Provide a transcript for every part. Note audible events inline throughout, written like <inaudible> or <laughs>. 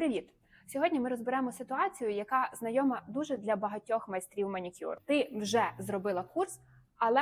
Привіт! Сьогодні ми розберемо ситуацію, яка знайома дуже для багатьох майстрів манікюр. Ти вже зробила курс, але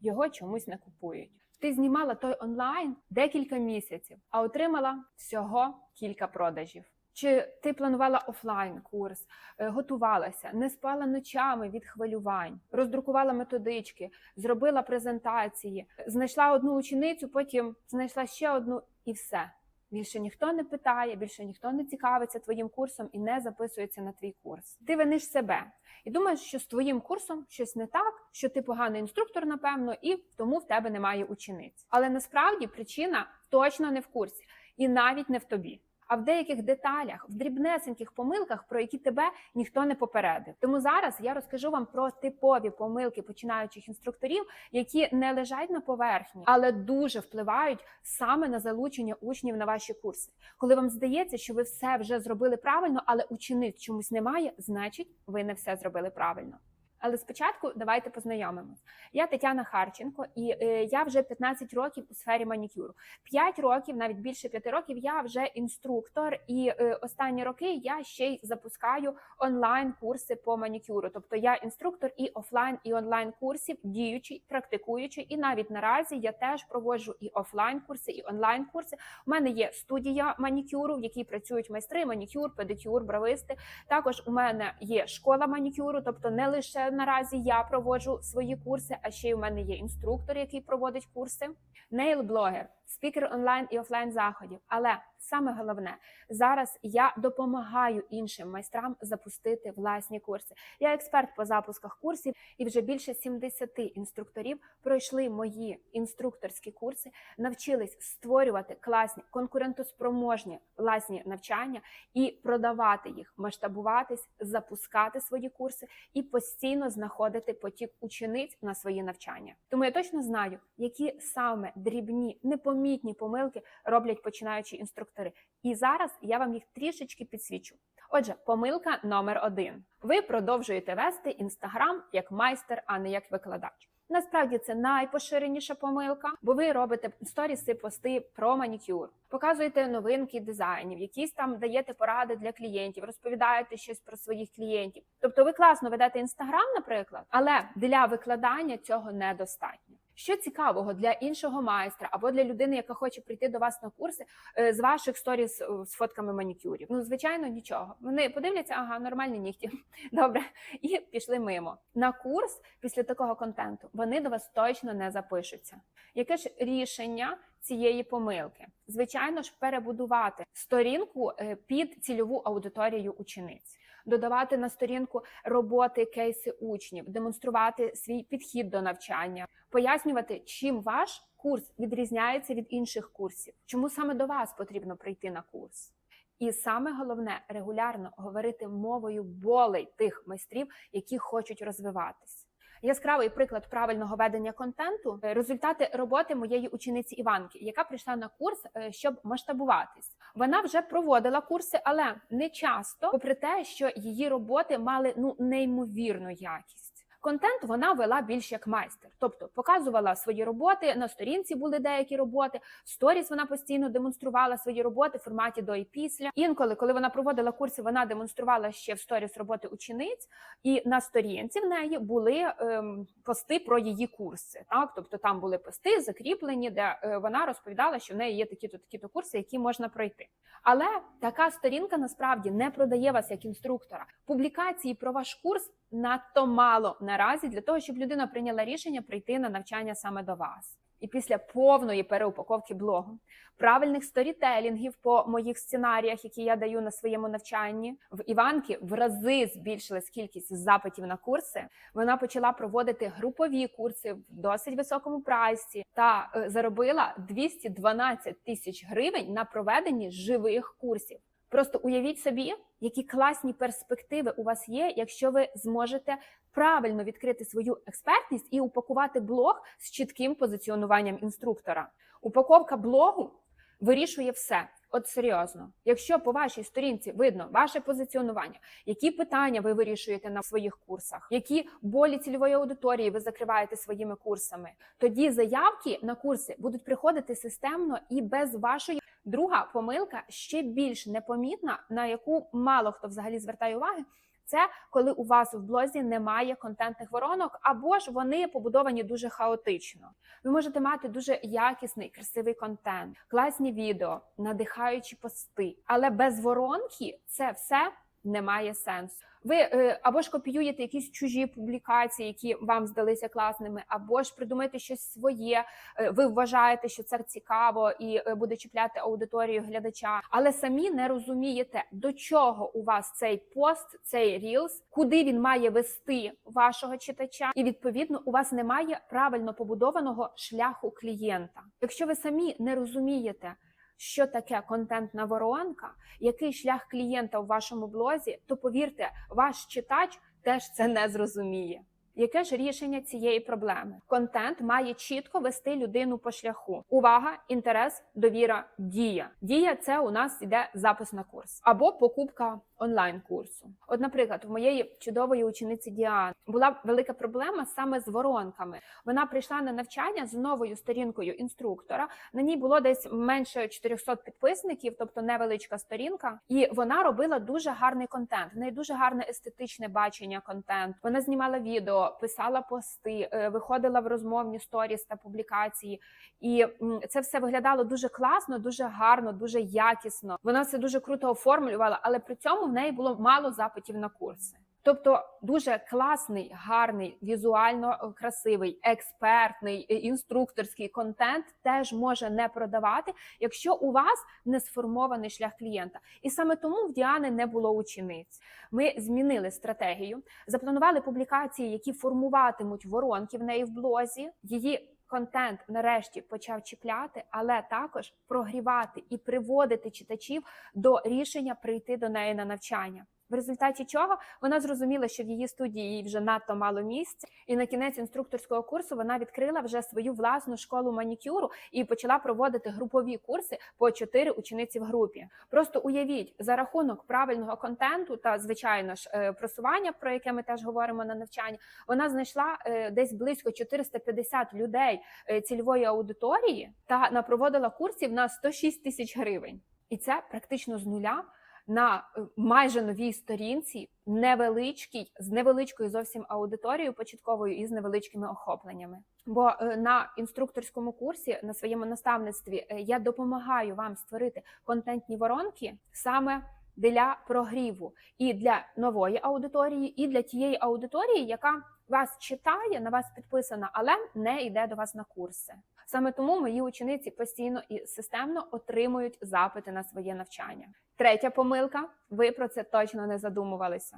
його чомусь не купують. Ти знімала той онлайн декілька місяців, а отримала всього кілька продажів. Чи ти планувала офлайн курс, е, готувалася, не спала ночами від хвилювань, роздрукувала методички, зробила презентації, знайшла одну ученицю, потім знайшла ще одну і все. Більше ніхто не питає, більше ніхто не цікавиться твоїм курсом і не записується на твій курс. Ти виниш себе і думаєш, що з твоїм курсом щось не так, що ти поганий інструктор, напевно, і тому в тебе немає учениць. Але насправді причина точно не в курсі, і навіть не в тобі. А в деяких деталях, в дрібнесеньких помилках, про які тебе ніхто не попередив. Тому зараз я розкажу вам про типові помилки починаючих інструкторів, які не лежать на поверхні, але дуже впливають саме на залучення учнів на ваші курси. Коли вам здається, що ви все вже зробили правильно, але учениць чомусь немає, значить ви не все зробили правильно. Але спочатку давайте познайомимось. Я Тетяна Харченко, і е, я вже 15 років у сфері манікюру. 5 років, навіть більше 5 років, я вже інструктор, і е, останні роки я ще й запускаю онлайн курси по манікюру. Тобто я інструктор і офлайн, і онлайн курсів, діючий, практикуючий. І навіть наразі я теж проводжу і офлайн курси, і онлайн курси. У мене є студія манікюру, в якій працюють майстри, манікюр, педикюр, брависти. Також у мене є школа манікюру, тобто не лише наразі я проводжу свої курси, а ще й у мене є інструктор, який проводить курси, нейл-блогер, спікер онлайн і офлайн заходів. Але саме головне зараз я допомагаю іншим майстрам запустити власні курси. Я експерт по запусках курсів, і вже більше 70 інструкторів пройшли мої інструкторські курси, навчились створювати класні конкурентоспроможні власні навчання і продавати їх, масштабуватись, запускати свої курси і постійно знаходити потік учениць на свої навчання. Тому я точно знаю, які саме дрібні, непомітні помилки роблять починаючі інструктори. І зараз я вам їх трішечки підсвічу. Отже, помилка номер один: ви продовжуєте вести інстаграм як майстер, а не як викладач. Насправді це найпоширеніша помилка, бо ви робите сторіси, пости про манікюр, показуєте новинки дизайнів, якісь там даєте поради для клієнтів, розповідаєте щось про своїх клієнтів. Тобто, ви класно ведете інстаграм, наприклад, але для викладання цього недостатньо. Що цікавого для іншого майстра або для людини, яка хоче прийти до вас на курси е, з ваших сторіс е, з фотками манікюрів? Ну, звичайно, нічого. Вони подивляться, ага, нормальні нігті. <laughs> Добре, і пішли мимо. На курс після такого контенту вони до вас точно не запишуться. Яке ж рішення цієї помилки? Звичайно ж, перебудувати сторінку е, під цільову аудиторію учениць. Додавати на сторінку роботи, кейси учнів, демонструвати свій підхід до навчання, пояснювати, чим ваш курс відрізняється від інших курсів, чому саме до вас потрібно прийти на курс. І саме головне регулярно говорити мовою болей тих майстрів, які хочуть розвиватись. Яскравий приклад правильного ведення контенту результати роботи моєї учениці Іванки, яка прийшла на курс, е, щоб масштабуватись. Вона вже проводила курси, але не часто, попри те, що її роботи мали ну неймовірну якість. Контент вона вела більш як майстер, тобто показувала свої роботи. На сторінці були деякі роботи. В сторіс вона постійно демонструвала свої роботи в форматі до і після. Інколи, коли вона проводила курси, вона демонструвала ще в сторіс роботи учениць, і на сторінці в неї були ем, пости про її курси. Так, тобто там були пости закріплені, де е, вона розповідала, що в неї є такі-то такі-то курси, які можна пройти. Але така сторінка насправді не продає вас як інструктора. Публікації про ваш курс надто мало наразі для того, щоб людина прийняла рішення прийти на навчання саме до вас. І після повної переупаковки блогу, правильних сторітелінгів по моїх сценаріях, які я даю на своєму навчанні, в Іванки в рази збільшилась кількість запитів на курси. Вона почала проводити групові курси в досить високому прайсі та е, заробила 212 тисяч гривень на проведенні живих курсів. Просто уявіть собі, які класні перспективи у вас є, якщо ви зможете правильно відкрити свою експертність і упакувати блог з чітким позиціонуванням інструктора. Упаковка блогу вирішує все. От серйозно, якщо по вашій сторінці видно ваше позиціонування, які питання ви вирішуєте на своїх курсах, які болі цільової аудиторії ви закриваєте своїми курсами, тоді заявки на курси будуть приходити системно і без вашої Друга помилка ще більш непомітна, на яку мало хто взагалі звертає уваги. Це коли у вас в блозі немає контентних воронок, або ж вони побудовані дуже хаотично. Ви можете мати дуже якісний, красивий контент, класні відео, надихаючі пости, але без воронки це все не має сенсу. Ви е, або ж копіюєте якісь чужі публікації, які вам здалися класними, або ж придумаєте щось своє. е, Ви вважаєте, що це цікаво і е, буде чіпляти аудиторію глядача, але самі не розумієте, до чого у вас цей пост, цей рілс, куди він має вести вашого читача, і відповідно у вас немає правильно побудованого шляху клієнта. Якщо ви самі не розумієте, що таке контентна воронка, який шлях клієнта у вашому блозі, то повірте, ваш читач теж це не зрозуміє. Яке ж рішення цієї проблеми? Контент має чітко вести людину по шляху. Увага, інтерес, довіра, дія. Дія це у нас іде запис на курс або покупка онлайн курсу. От, наприклад, у моєї чудової учениці Діани була велика проблема саме з воронками. Вона прийшла на навчання з новою сторінкою інструктора. На ній було десь менше 400 підписників, тобто невеличка сторінка, і вона робила дуже гарний контент. В неї дуже гарне естетичне бачення контенту. Вона знімала відео, писала пости, е, виходила в розмовні сторіс та публікації. І це все виглядало дуже класно, дуже гарно, дуже якісно. Вона це дуже круто оформлювала, але при цьому в неї було мало запитів на курси. Тобто дуже класний, гарний, візуально е, красивий, експертний, е, інструкторський контент теж може не продавати, якщо у вас не сформований шлях клієнта. І саме тому в Діани не було учениць. Ми змінили стратегію, запланували публікації, які формуватимуть воронки в неї в блозі. Її контент нарешті почав чіпляти, але також прогрівати і приводити читачів до рішення прийти до неї на навчання. В результаті чого вона зрозуміла, що в її студії вже надто мало місць, і на кінець інструкторського курсу вона відкрила вже свою власну школу манікюру і почала проводити групові курси по чотири учениці в групі. Просто уявіть за рахунок правильного контенту та звичайно ж е, просування, про яке ми теж говоримо на навчанні. Вона знайшла е, десь близько 450 людей е, цільової аудиторії та напроводила курсів на 106 тисяч гривень. І це практично з нуля на е, майже новій сторінці, невеличкій, з невеличкою зовсім аудиторією початковою і з невеличкими охопленнями. Бо е, на інструкторському курсі на своєму наставництві е, я допомагаю вам створити контентні воронки саме для прогріву і для нової аудиторії, і для тієї аудиторії, яка вас читає, на вас підписана, але не йде до вас на курси. Саме тому мої учениці постійно і системно отримують запити на своє навчання. Третя помилка, ви про це точно не задумувалися.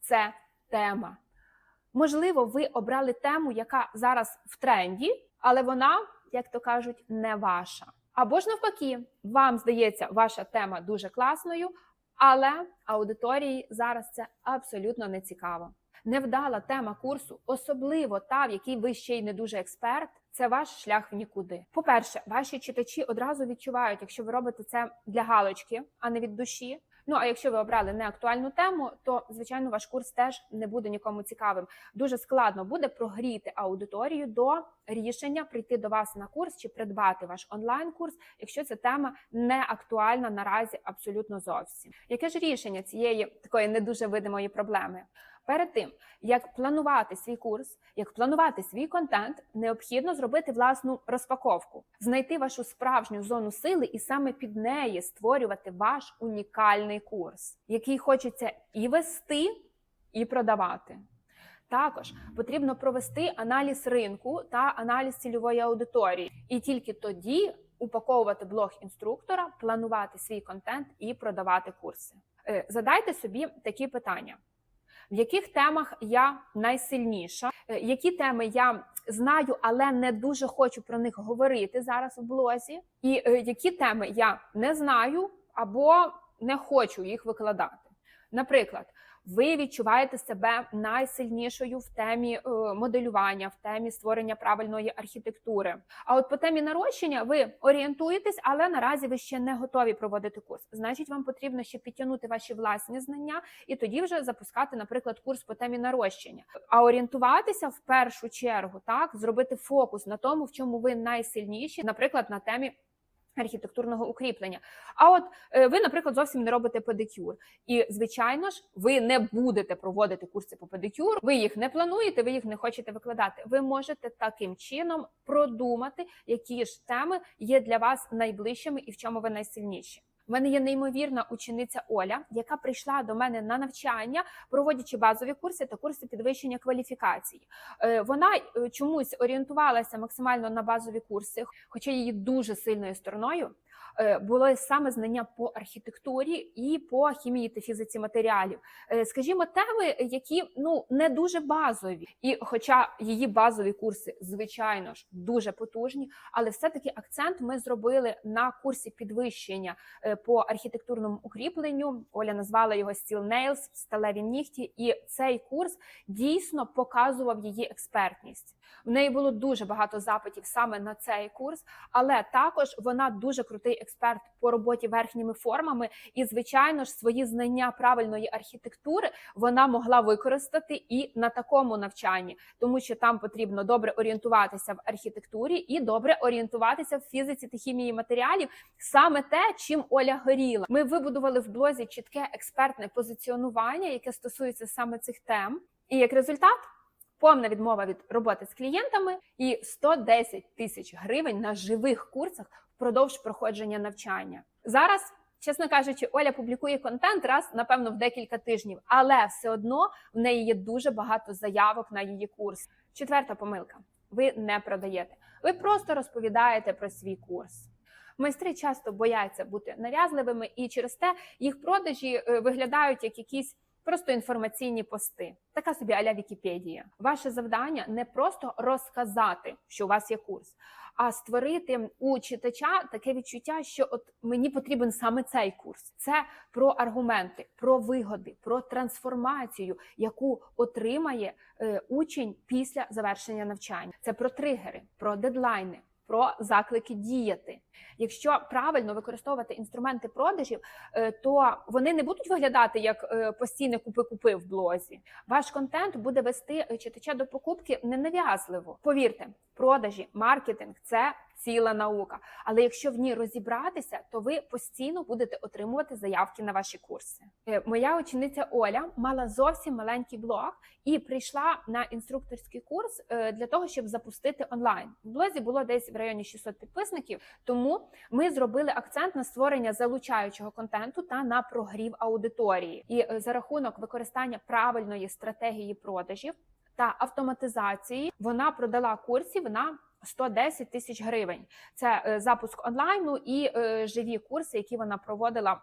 Це тема. Можливо, ви обрали тему, яка зараз в тренді, але вона, як то кажуть, не ваша. Або ж навпаки, вам здається, ваша тема дуже класною, але аудиторії зараз це абсолютно не цікаво. Невдала тема курсу, особливо та, в якій ви ще й не дуже експерт, це ваш шлях в нікуди. По-перше, ваші читачі одразу відчувають, якщо ви робите це для галочки, а не від душі. Ну а якщо ви обрали неактуальну тему, то звичайно ваш курс теж не буде нікому цікавим. Дуже складно буде прогріти аудиторію до рішення прийти до вас на курс чи придбати ваш онлайн-курс, якщо ця тема не актуальна наразі абсолютно зовсім. Яке ж рішення цієї такої не дуже видимої проблеми? Перед тим як планувати свій курс, як планувати свій контент, необхідно зробити власну розпаковку, знайти вашу справжню зону сили і саме під неї створювати ваш унікальний курс, який хочеться і вести, і продавати. Також потрібно провести аналіз ринку та аналіз цільової аудиторії, і тільки тоді упаковувати блог інструктора, планувати свій контент і продавати курси. Е, Задайте собі такі питання в яких темах я найсильніша, Е, які теми я знаю, але не дуже хочу про них говорити зараз в блозі, і е, які теми я не знаю або не хочу їх викладати. Наприклад, ви відчуваєте себе найсильнішою в темі е, моделювання, в темі створення правильної архітектури. А от по темі нарощення ви орієнтуєтесь, але наразі ви ще не готові проводити курс. Значить, вам потрібно ще підтягнути ваші власні знання і тоді вже запускати, наприклад, курс по темі нарощення. А орієнтуватися в першу чергу, так зробити фокус на тому, в чому ви найсильніші, наприклад, на темі архітектурного укріплення. А от е, ви, наприклад, зовсім не робите педикюр. І, звичайно ж, ви не будете проводити курси по педикюру, ви їх не плануєте, ви їх не хочете викладати. Ви можете таким чином продумати, які ж теми є для вас найближчими і в чому ви найсильніші. У мене є неймовірна учениця Оля, яка прийшла до мене на навчання, проводячи базові курси та курси підвищення кваліфікації. Е, Вона е, чомусь орієнтувалася максимально на базові курси, хоча її дуже сильною стороною е, було саме знання по архітектурі і по хімії та фізиці матеріалів. Скажімо, теми, які ну не дуже базові, і хоча її базові курси, звичайно ж, дуже потужні, але все-таки акцент ми зробили на курсі підвищення по архітектурному укріпленню. Оля назвала його Steel Nails, сталеві нігті, і цей курс дійсно показував її експертність. В неї було дуже багато запитів саме на цей курс, але також вона дуже крутий експерт по роботі верхніми формами, і, звичайно ж, свої знання правильної архітектури вона могла використати і на такому навчанні, тому що там потрібно добре орієнтуватися в архітектурі і добре орієнтуватися в фізиці та хімії матеріалів. Саме те, чим Оля горіла. Ми вибудували в блозі чітке експертне позиціонування, яке стосується саме цих тем, і як результат. Повна відмова від роботи з клієнтами і 110 тисяч гривень на живих курсах впродовж проходження навчання. Зараз, чесно кажучи, Оля публікує контент раз, напевно, в декілька тижнів, але все одно в неї є дуже багато заявок на її курс. Четверта помилка: ви не продаєте, ви просто розповідаєте про свій курс. Майстри часто бояться бути нав'язливими, і через те їх продажі е, виглядають як якісь просто інформаційні пости, така собі аля Вікіпедія. Ваше завдання не просто розказати, що у вас є курс, а створити у читача таке відчуття, що от мені потрібен саме цей курс. Це про аргументи, про вигоди, про трансформацію, яку отримає е, учень після завершення навчання. Це про тригери, про дедлайни. Про заклики діяти. Якщо правильно використовувати інструменти продажів, е, то вони не будуть виглядати як е, постійне купи-купи в блозі. Ваш контент буде вести е, читача до покупки ненав'язливо. Повірте, продажі, маркетинг це ціла наука. Але якщо в ній розібратися, то ви постійно будете отримувати заявки на ваші курси. Е, Моя учениця Оля мала зовсім маленький блог і прийшла на інструкторський курс е, для того, щоб запустити онлайн. В блозі було десь в районі 600 підписників. Тому ми зробили акцент на створення залучаючого контенту та на прогрів аудиторії. І е, за рахунок використання правильної стратегії продажів та автоматизації вона продала курсів на 110 тисяч гривень. Це е, запуск онлайну і е, живі курси, які вона проводила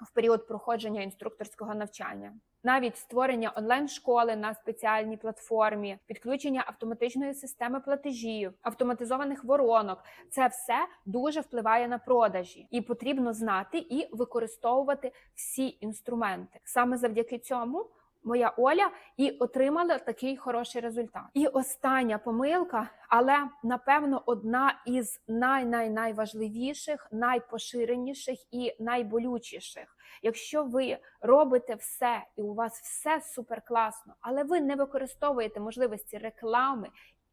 в період проходження інструкторського навчання. Навіть створення онлайн-школи на спеціальній платформі, підключення автоматичної системи платежів, автоматизованих воронок це все дуже впливає на продажі, і потрібно знати і використовувати всі інструменти. Саме завдяки цьому моя Оля і отримала такий хороший результат. І остання помилка, але напевно одна із най-най-найважливіших, найпоширеніших і найболючіших. Якщо ви робите все і у вас все супер класно, але ви не використовуєте можливості реклами,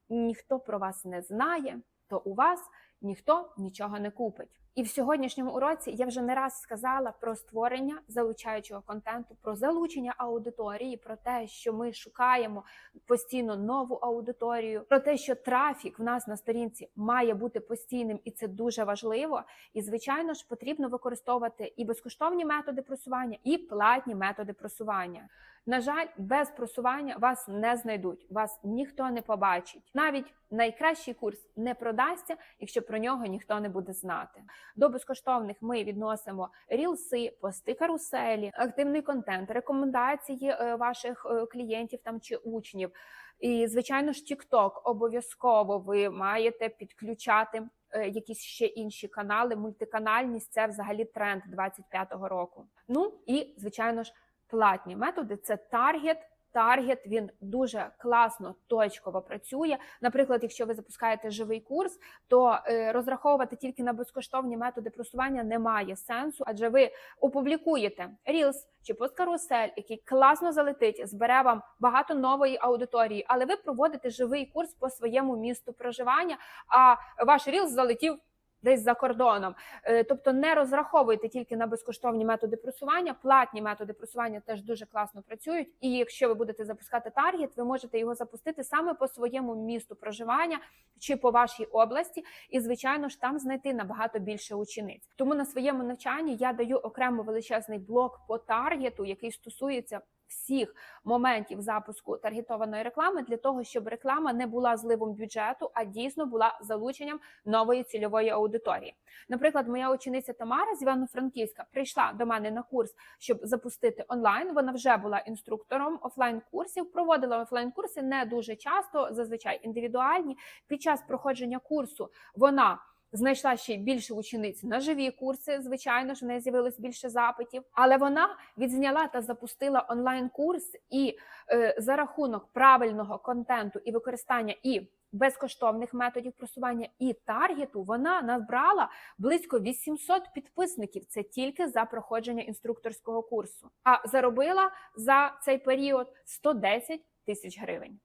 ніхто про вас не знає, то у вас ніхто нічого не купить. І в сьогоднішньому уроці я вже не раз сказала про створення залучаючого контенту, про залучення аудиторії, про те, що ми шукаємо постійно нову аудиторію, про те, що трафік в нас на сторінці має бути постійним, і це дуже важливо. І звичайно ж потрібно використовувати і безкоштовні методи просування, і платні методи просування. На жаль, без просування вас не знайдуть, вас ніхто не побачить. Навіть найкращий курс не продасться, якщо про нього ніхто не буде знати. До безкоштовних ми відносимо рілси, пости каруселі, активний контент, рекомендації е, ваших е, клієнтів там чи учнів. І, звичайно ж, TikTok обов'язково ви маєте підключати е, якісь ще інші канали. Мультиканальність це взагалі тренд 25-го року. Ну і звичайно ж платні методи це таргет. Таргет він дуже класно, точково працює. Наприклад, якщо ви запускаєте живий курс, то е, розраховувати тільки на безкоштовні методи просування немає сенсу, адже ви опублікуєте Reels чи посткарусель, який класно залетить, збере вам багато нової аудиторії, але ви проводите живий курс по своєму місту проживання. А ваш Reels залетів десь за кордоном. Е, Тобто не розраховуйте тільки на безкоштовні методи просування. Платні методи просування теж дуже класно працюють. І якщо ви будете запускати таргет, ви можете його запустити саме по своєму місту проживання чи по вашій області, і звичайно ж там знайти набагато більше учениць. Тому на своєму навчанні я даю окремо величезний блок по таргету, який стосується. Всіх моментів запуску таргетованої реклами для того, щоб реклама не була зливом бюджету, а дійсно була залученням нової цільової аудиторії. Наприклад, моя учениця Тамара з Івано-Франківська прийшла до мене на курс, щоб запустити онлайн. Вона вже була інструктором офлайн курсів, проводила офлайн курси не дуже часто, зазвичай індивідуальні. Під час проходження курсу вона. Знайшла ще більше учениць на живі курси. Звичайно ж, в неї з'явилось більше запитів, але вона відзняла та запустила онлайн-курс, і е, за рахунок правильного контенту і використання і безкоштовних методів просування і таргету вона набрала близько 800 підписників. Це тільки за проходження інструкторського курсу. А заробила за цей період 110 тисяч гривень.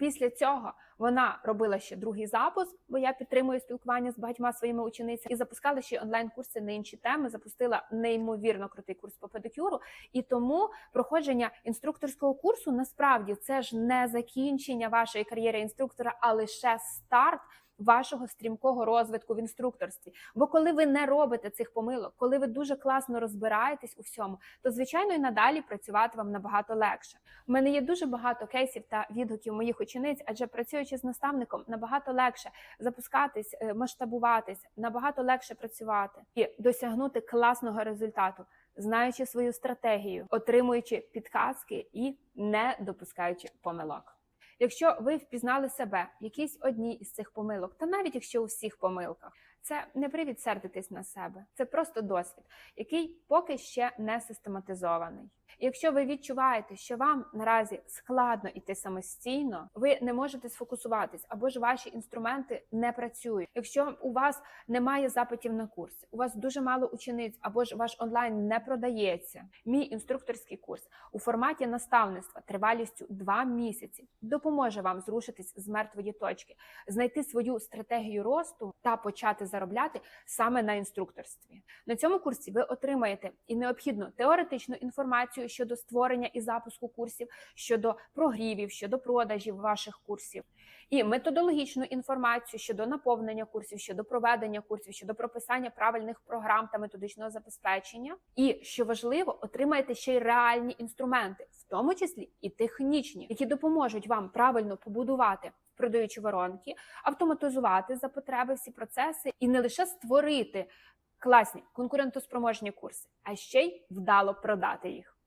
Після цього вона робила ще другий запуск, бо я підтримую спілкування з багатьма своїми ученицями і запускала ще онлайн-курси на інші теми. Запустила неймовірно крутий курс по педикюру. І тому проходження інструкторського курсу насправді це ж не закінчення вашої кар'єри інструктора, а лише старт. Вашого стрімкого розвитку в інструкторстві. Бо коли ви не робите цих помилок, коли ви дуже класно розбираєтесь у всьому, то звичайно і надалі працювати вам набагато легше. У мене є дуже багато кейсів та відгуків моїх учениць, адже працюючи з наставником, набагато легше запускатись, е, масштабуватись, набагато легше працювати і досягнути класного результату, знаючи свою стратегію, отримуючи підказки і не допускаючи помилок. Якщо ви впізнали себе в якійсь одній із цих помилок, та навіть якщо у всіх помилках, це не привід сердитись на себе, це просто досвід, який поки ще не систематизований. Якщо ви відчуваєте, що вам наразі складно іти самостійно, ви не можете сфокусуватись, або ж ваші інструменти не працюють. Якщо у вас немає запитів на курси, у вас дуже мало учениць, або ж ваш онлайн не продається. Мій інструкторський курс у форматі наставництва тривалістю 2 місяці допоможе вам зрушитись з мертвої точки, знайти свою стратегію росту та почати заробляти саме на інструкторстві. На цьому курсі ви отримаєте і необхідну теоретичну інформацію щодо створення і запуску курсів, щодо прогрівів, щодо продажів ваших курсів, і методологічну інформацію щодо наповнення курсів, щодо проведення курсів, щодо прописання правильних програм та методичного забезпечення. І що важливо, отримаєте ще й реальні інструменти, в тому числі і технічні, які допоможуть вам правильно побудувати продаючі воронки, автоматизувати за потреби всі процеси і не лише створити класні конкурентоспроможні курси, а ще й вдало продати їх.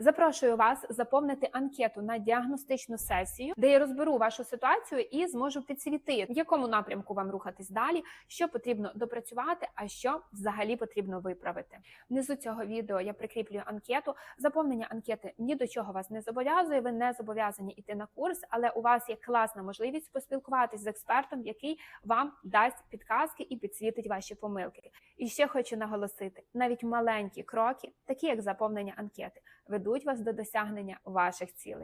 Запрошую вас заповнити анкету на діагностичну сесію, де я розберу вашу ситуацію і зможу підсвітити, в якому напрямку вам рухатись далі, що потрібно допрацювати, а що взагалі потрібно виправити. Внизу цього відео я прикріплюю анкету. Заповнення анкети ні до чого вас не зобов'язує. Ви не зобов'язані йти на курс, але у вас є класна можливість поспілкуватись з експертом, який вам дасть підказки і підсвітить ваші помилки. І ще хочу наголосити: навіть маленькі кроки, такі як заповнення анкети, ведуть вас до досягнення ваших цілей.